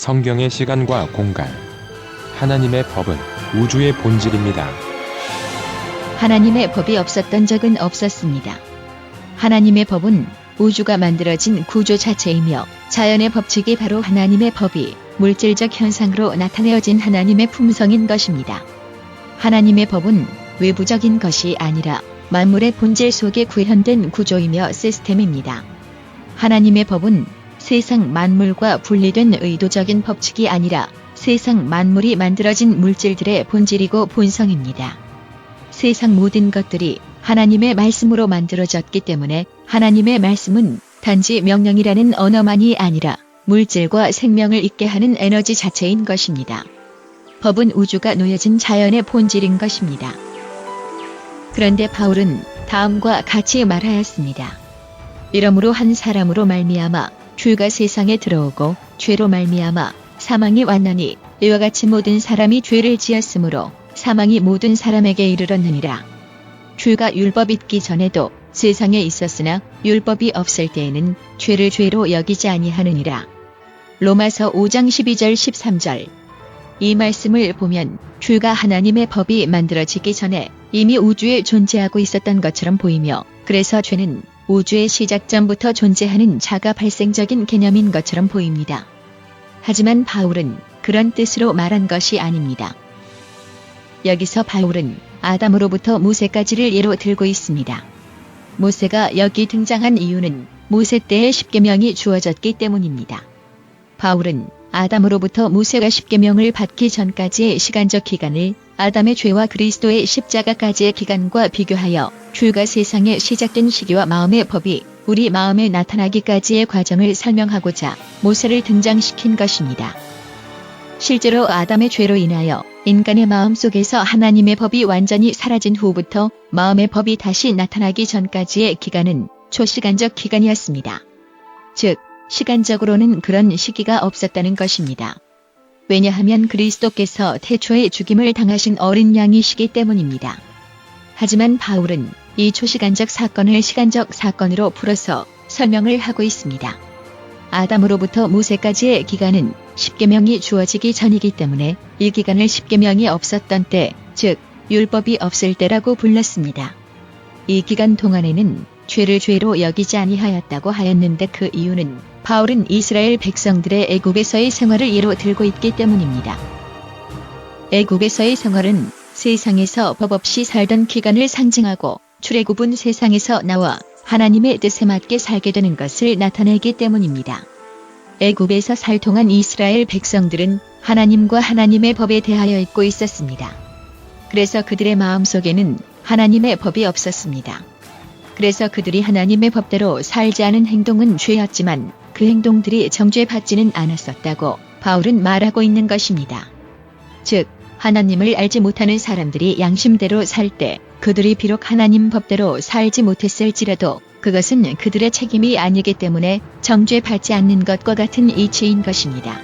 성경의 시간과 공간. 하나님의 법은 우주의 본질입니다. 하나님의 법이 없었던 적은 없었습니다. 하나님의 법은 우주가 만들어진 구조 자체이며 자연의 법칙이 바로 하나님의 법이 물질적 현상으로 나타내어진 하나님의 품성인 것입니다. 하나님의 법은 외부적인 것이 아니라 만물의 본질 속에 구현된 구조이며 시스템입니다. 하나님의 법은 세상 만물과 분리된 의도적인 법칙이 아니라 세상 만물이 만들어진 물질들의 본질이고 본성입니다. 세상 모든 것들이 하나님의 말씀으로 만들어졌기 때문에 하나님의 말씀은 단지 명령이라는 언어만이 아니라 물질과 생명을 있게 하는 에너지 자체인 것입니다. 법은 우주가 놓여진 자연의 본질인 것입니다. 그런데 바울은 다음과 같이 말하였습니다. 이러므로 한 사람으로 말미암아 죄가 세상에 들어오고 죄로 말미암아 사망이 왔나니 이와 같이 모든 사람이 죄를 지었으므로 사망이 모든 사람에게 이르렀느니라. 죄가 율법 있기 전에도 세상에 있었으나 율법이 없을 때에는 죄를 죄로 여기지 아니하느니라. 로마서 5장 12절 13절 이 말씀을 보면 죄가 하나님의 법이 만들어지기 전에 이미 우주에 존재하고 있었던 것처럼 보이며 그래서 죄는 우주의 시작 전부터 존재하는 자가 발생적인 개념인 것처럼 보입니다. 하지만 바울은 그런 뜻으로 말한 것이 아닙니다. 여기서 바울은 아담으로부터 모세까지를 예로 들고 있습니다. 모세가 여기 등장한 이유는 모세 때의 십계명이 주어졌기 때문입니다. 바울은 아담으로부터 모세가 십계명을 받기 전까지의 시간적 기간을 아담의 죄와 그리스도의 십자가까지의 기간과 비교하여 죄가 세상에 시작된 시기와 마음의 법이 우리 마음에 나타나기까지의 과정을 설명하고자 모세를 등장시킨 것입니다. 실제로 아담의 죄로 인하여 인간의 마음 속에서 하나님의 법이 완전히 사라진 후부터 마음의 법이 다시 나타나기 전까지의 기간은 초시간적 기간이었습니다. 즉, 시간적으로는 그런 시기가 없었다는 것입니다. 왜냐하면 그리스도께서 태초에 죽임을 당하신 어린 양이시기 때문입니다. 하지만 바울은 이 초시간적 사건을 시간적 사건으로 풀어서 설명을 하고 있습니다. 아담으로부터 모세까지의 기간은 십계명이 주어지기 전이기 때문에 이 기간을 십계명이 없었던 때, 즉 율법이 없을 때라고 불렀습니다. 이 기간 동안에는 죄를 죄로 여기지 아니하였다고 하였는데 그 이유는 바울은 이스라엘 백성들의 애굽에서의 생활을 예로 들고 있기 때문입니다. 애굽에서의 생활은 세상에서 법 없이 살던 기간을 상징하고 출애굽은 세상에서 나와 하나님의 뜻에 맞게 살게 되는 것을 나타내기 때문입니다. 애굽에서 살 동안 이스라엘 백성들은 하나님과 하나님의 법에 대하여 잊고 있었습니다. 그래서 그들의 마음속에는 하나님의 법이 없었습니다. 그래서 그들이 하나님의 법대로 살지 않은 행동은 죄였지만 그 행동들이 정죄받지는 않았었다고 바울은 말하고 있는 것입니다. 즉, 하나님을 알지 못하는 사람들이 양심대로 살 때 그들이 비록 하나님 법대로 살지 못했을지라도 그것은 그들의 책임이 아니기 때문에 정죄받지 않는 것과 같은 이치인 것입니다.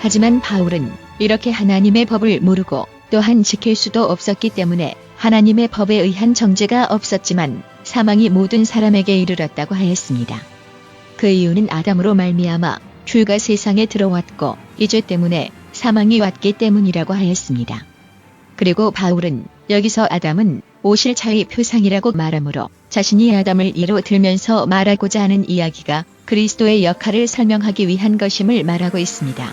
하지만 바울은 이렇게 하나님의 법을 모르고 또한 지킬 수도 없었기 때문에 하나님의 법에 의한 정죄가 없었지만 사망이 모든 사람에게 이르렀다고 하였습니다. 그 이유는 아담으로 말미암아 죄가 세상에 들어왔고 이 죄 때문에 사망이 왔기 때문이라고 하였습니다. 그리고 바울은 여기서 아담은 오실차의 표상이라고 말하므로 자신이 아담을 예로 들면서 말하고자 하는 이야기가 그리스도의 역할을 설명하기 위한 것임을 말하고 있습니다.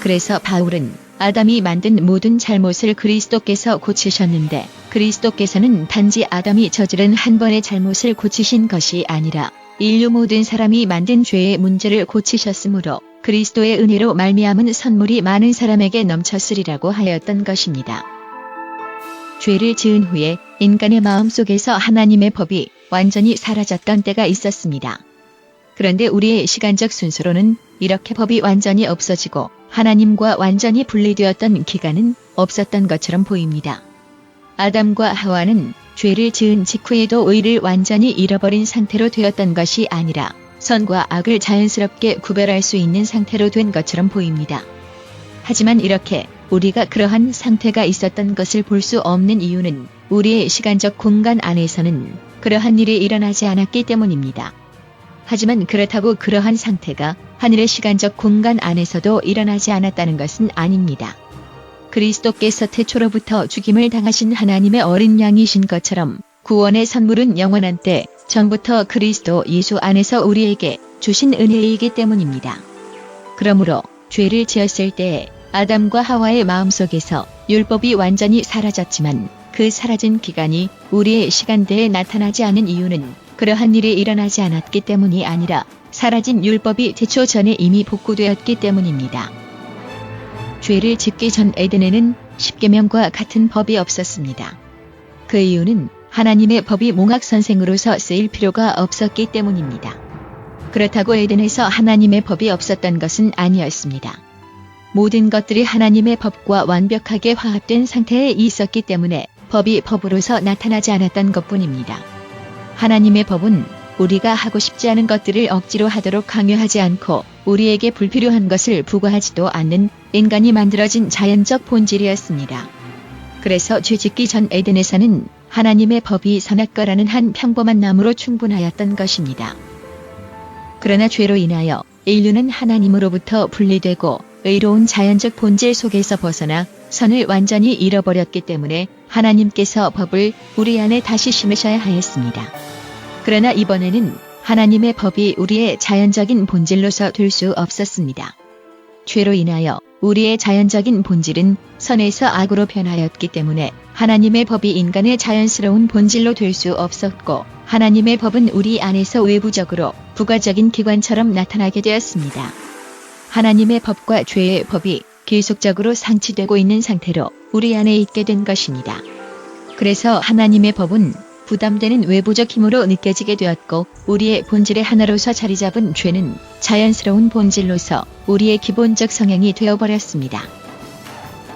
그래서 바울은 아담이 만든 모든 잘못을 그리스도께서 고치셨는데 그리스도께서는 단지 아담이 저지른 한 번의 잘못을 고치신 것이 아니라 인류 모든 사람이 만든 죄의 문제를 고치셨으므로 그리스도의 은혜로 말미암은 선물이 많은 사람에게 넘쳤으리라고 하였던 것입니다. 죄를 지은 후에 인간의 마음 속에서 하나님의 법이 완전히 사라졌던 때가 있었습니다. 그런데 우리의 시간적 순서로는 이렇게 법이 완전히 없어지고 하나님과 완전히 분리되었던 기간은 없었던 것처럼 보입니다. 아담과 하와는 죄를 지은 직후에도 의를 완전히 잃어버린 상태로 되었던 것이 아니라 선과 악을 자연스럽게 구별할 수 있는 상태로 된 것처럼 보입니다. 하지만 이렇게 우리가 그러한 상태가 있었던 것을 볼 수 없는 이유는 우리의 시간적 공간 안에서는 그러한 일이 일어나지 않았기 때문입니다. 하지만 그렇다고 그러한 상태가 하늘의 시간적 공간 안에서도 일어나지 않았다는 것은 아닙니다. 그리스도께서 태초로부터 죽임을 당하신 하나님의 어린 양이신 것처럼 구원의 선물은 영원한 때 전부터 그리스도 예수 안에서 우리에게 주신 은혜이기 때문입니다. 그러므로 죄를 지었을 때에 아담과 하와의 마음속에서 율법이 완전히 사라졌지만 그 사라진 기간이 우리의 시간대에 나타나지 않은 이유는 그러한 일이 일어나지 않았기 때문이 아니라 사라진 율법이 태초 전에 이미 복구되었기 때문입니다. 죄를 짓기 전 에덴에는 십계명과 같은 법이 없었습니다. 그 이유는 하나님의 법이 몽학 선생으로서 쓰일 필요가 없었기 때문입니다. 그렇다고 에덴에서 하나님의 법이 없었던 것은 아니었습니다. 모든 것들이 하나님의 법과 완벽하게 화합된 상태에 있었기 때문에 법이 법으로서 나타나지 않았던 것 뿐입니다. 하나님의 법은 우리가 하고 싶지 않은 것들을 억지로 하도록 강요하지 않고 우리에게 불필요한 것을 부과하지도 않는 인간이 만들어진 자연적 본질이었습니다. 그래서 죄짓기 전 에덴에서는 하나님의 법이 선악과라는 한 평범한 나무로 충분하였던 것입니다. 그러나 죄로 인하여 인류는 하나님으로부터 분리되고 의로운 자연적 본질 속에서 벗어나 선을 완전히 잃어버렸기 때문에 하나님께서 법을 우리 안에 다시 심으셔야 하였습니다. 그러나 이번에는 하나님의 법이 우리의 자연적인 본질로서 될 수 없었습니다. 죄로 인하여 우리의 자연적인 본질은 선에서 악으로 변하였기 때문에 하나님의 법이 인간의 자연스러운 본질로 될 수 없었고 하나님의 법은 우리 안에서 외부적으로 부가적인 기관처럼 나타나게 되었습니다. 하나님의 법과 죄의 법이 계속적으로 상치되고 있는 상태로 우리 안에 있게 된 것입니다. 그래서 하나님의 법은 부담되는 외부적 힘으로 느껴지게 되었고 우리의 본질의 하나로서 자리 잡은 죄는 자연스러운 본질로서 우리의 기본적 성향이 되어버렸습니다.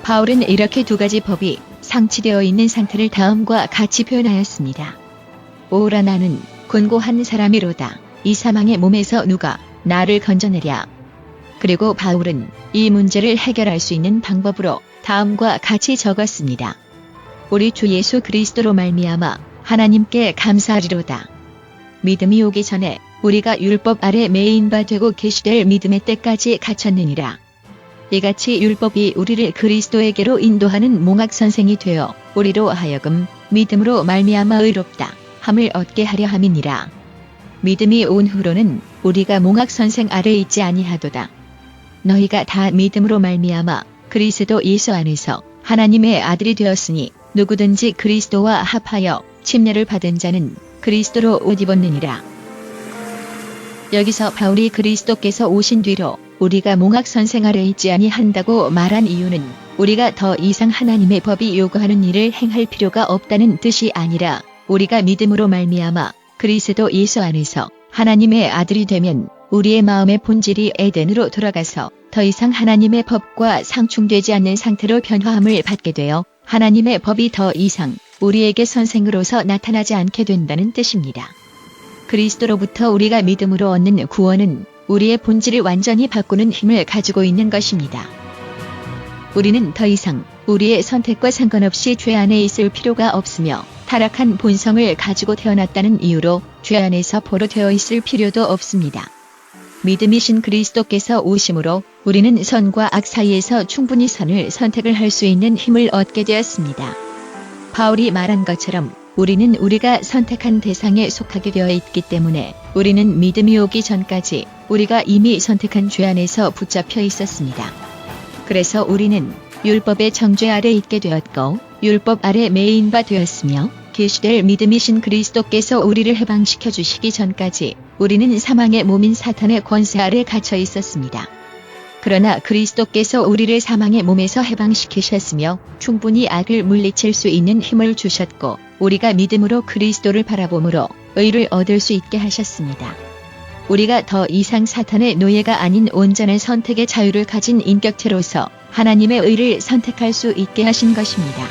바울은 이렇게 두 가지 법이 상치되어 있는 상태를 다음과 같이 표현하였습니다. 오라 나는 곤고한 사람이로다. 이 사망의 몸에서 누가 나를 건져내랴. 그리고 바울은 이 문제를 해결할 수 있는 방법으로 다음과 같이 적었습니다. 우리 주 예수 그리스도로 말미암아 하나님께 감사하리로다. 믿음이 오기 전에 우리가 율법 아래 매인 바 되고 계시될 믿음의 때까지 갇혔느니라. 이같이 율법이 우리를 그리스도에게로 인도하는 몽학 선생이 되어 우리로 하여금 믿음으로 말미암아 의롭다 함을 얻게 하려 함이니라. 믿음이 온 후로는 우리가 몽학 선생 아래 있지 아니하도다. 너희가 다 믿음으로 말미암아 그리스도 예수 안에서 하나님의 아들이 되었으니 누구든지 그리스도와 합하여 침례를 받은 자는 그리스도로 옷 입었느니라. 여기서 바울이 그리스도께서 오신 뒤로 우리가 몽학 선생 아래 있지 아니한다고 말한 이유는 우리가 더 이상 하나님의 법이 요구하는 일을 행할 필요가 없다는 뜻이 아니라 우리가 믿음으로 말미암아 그리스도 예수 안에서 하나님의 아들이 되면 우리의 마음의 본질이 에덴으로 돌아가서 더 이상 하나님의 법과 상충되지 않는 상태로 변화함을 받게 되어 하나님의 법이 더 이상 우리에게 선생으로서 나타나지 않게 된다는 뜻입니다. 그리스도로부터 우리가 믿음으로 얻는 구원은 우리의 본질을 완전히 바꾸는 힘을 가지고 있는 것입니다. 우리는 더 이상 우리의 선택과 상관없이 죄 안에 있을 필요가 없으며 타락한 본성을 가지고 태어났다는 이유로 죄 안에서 포로되어 있을 필요도 없습니다. 믿음이신 그리스도께서 오심으로 우리는 선과 악 사이에서 충분히 선을 선택을 할 수 있는 힘을 얻게 되었습니다. 바울이 말한 것처럼 우리는 우리가 선택한 대상에 속하게 되어 있기 때문에 우리는 믿음이 오기 전까지 우리가 이미 선택한 죄 안에서 붙잡혀 있었습니다. 그래서 우리는 율법의 정죄 아래 있게 되었고 율법 아래 매인 바 되었으며 계시될 믿음이신 그리스도께서 우리를 해방시켜 주시기 전까지 우리는 사망의 몸인 사탄의 권세 아래 갇혀 있었습니다. 그러나 그리스도께서 우리를 사망의 몸에서 해방시키셨으며 충분히 악을 물리칠 수 있는 힘을 주셨고 우리가 믿음으로 그리스도를 바라봄으로 의를 얻을 수 있게 하셨습니다. 우리가 더 이상 사탄의 노예가 아닌 온전한 선택의 자유를 가진 인격체로서 하나님의 의를 선택할 수 있게 하신 것입니다.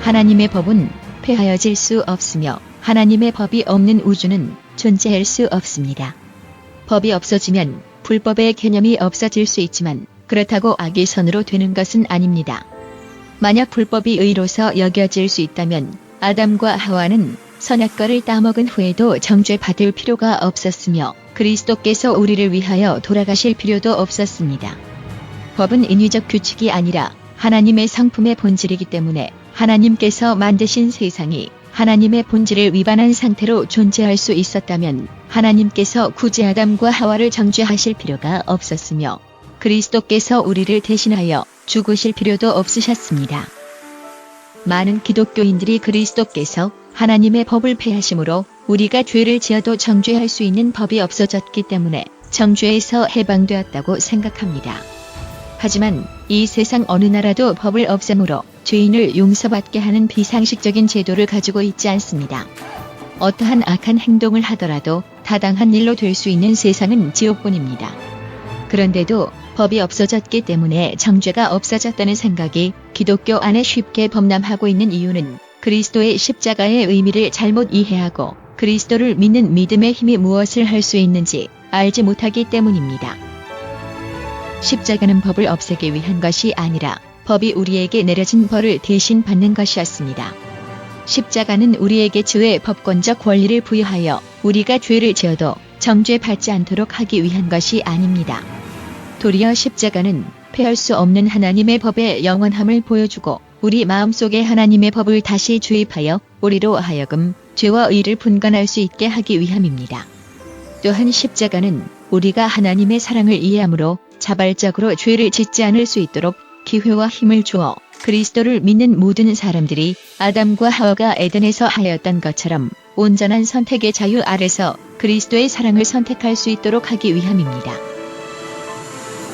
하나님의 법은 폐하여질 수 없으며 하나님의 법이 없는 우주는 존재할 수 없습니다. 법이 없어지면 불법의 개념이 없어질 수 있지만 그렇다고 악의 선으로 되는 것은 아닙니다. 만약 불법이 의로서 여겨질 수 있다면 아담과 하와는 선악과를 따먹은 후에도 정죄받을 필요가 없었으며 그리스도께서 우리를 위하여 돌아가실 필요도 없었습니다. 법은 인위적 규칙이 아니라 하나님의 성품의 본질이기 때문에 하나님께서 만드신 세상이 하나님의 본질을 위반한 상태로 존재할 수 있었다면 하나님께서 굳이 아담과 하와를 정죄하실 필요가 없었으며 그리스도께서 우리를 대신하여 죽으실 필요도 없으셨습니다. 많은 기독교인들이 그리스도께서 하나님의 법을 폐하심으로 우리가 죄를 지어도 정죄할 수 있는 법이 없어졌기 때문에 정죄에서 해방되었다고 생각합니다. 하지만 이 세상 어느 나라도 법을 없애므로 죄인을 용서받게 하는 비상식적인 제도를 가지고 있지 않습니다. 어떠한 악한 행동을 하더라도 타당한 일로 될 수 있는 세상은 지옥뿐입니다. 그런데도 법이 없어졌기 때문에 정죄가 없어졌다는 생각이 기독교 안에 쉽게 범람하고 있는 이유는 그리스도의 십자가의 의미를 잘못 이해하고 그리스도를 믿는 믿음의 힘이 무엇을 할 수 있는지 알지 못하기 때문입니다. 십자가는 법을 없애기 위한 것이 아니라 법이 우리에게 내려진 벌을 대신 받는 것이었습니다. 십자가는 우리에게 죄의 법권적 권리를 부여하여 우리가 죄를 지어도 정죄받지 않도록 하기 위한 것이 아닙니다. 도리어 십자가는 폐할 수 없는 하나님의 법의 영원함을 보여주고 우리 마음속에 하나님의 법을 다시 주입하여 우리로 하여금 죄와 의를 분간할 수 있게 하기 위함입니다. 또한 십자가는 우리가 하나님의 사랑을 이해함으로 자발적으로 죄를 짓지 않을 수 있도록 기회와 힘을 주어 그리스도를 믿는 모든 사람들이 아담과 하와가 에덴에서 하였던 것처럼 온전한 선택의 자유 아래서 그리스도의 사랑을 선택할 수 있도록 하기 위함입니다.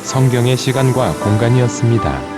성경의 시간과 공간이었습니다.